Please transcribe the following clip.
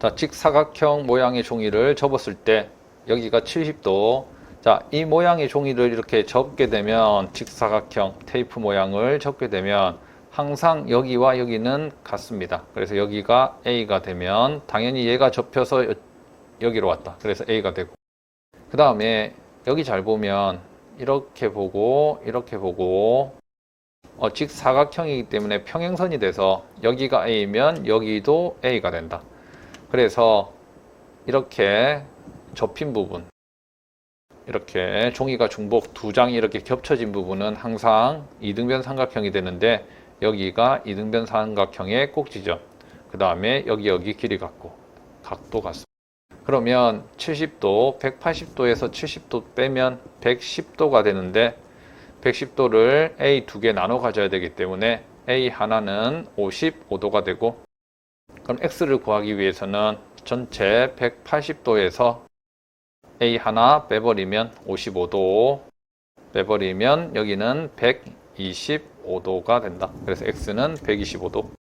자, 직사각형 모양의 종이를 접었을 때 여기가 70도. 자, 이 모양의 종이를 이렇게 접게 되면 직사각형 테이프 모양을 접게 되면 항상 여기와 여기는 같습니다. 그래서 여기가 A가 되면 당연히 얘가 접혀서 여- 여기로 왔다. 그래서 A가 되고. 그 다음에 여기 잘 보면 이렇게 보고 이렇게 보고 어, 직사각형이기 때문에 평행선이 돼서 여기가 A면 여기도 A가 된다. 그래서 이렇게 접힌 부분 이렇게 종이가 중복 두 장이 이렇게 겹쳐진 부분은 항상 이등변 삼각형이 되는데 여기가 이등변 삼각형의 꼭지점 그 다음에 여기 여기 길이 같고 각도 같습니다. 그러면 70도, 180도에서 70도 빼면 110도가 되는데 110도를 A 두 개 나눠 가져야 되기 때문에 A 하나는 55도가 되고 그럼 X를 구하기 위해서는 전체 180도에서 A 하나 빼버리면 55도 빼버리면 여기는 125도가 된다. 그래서 X는 125도.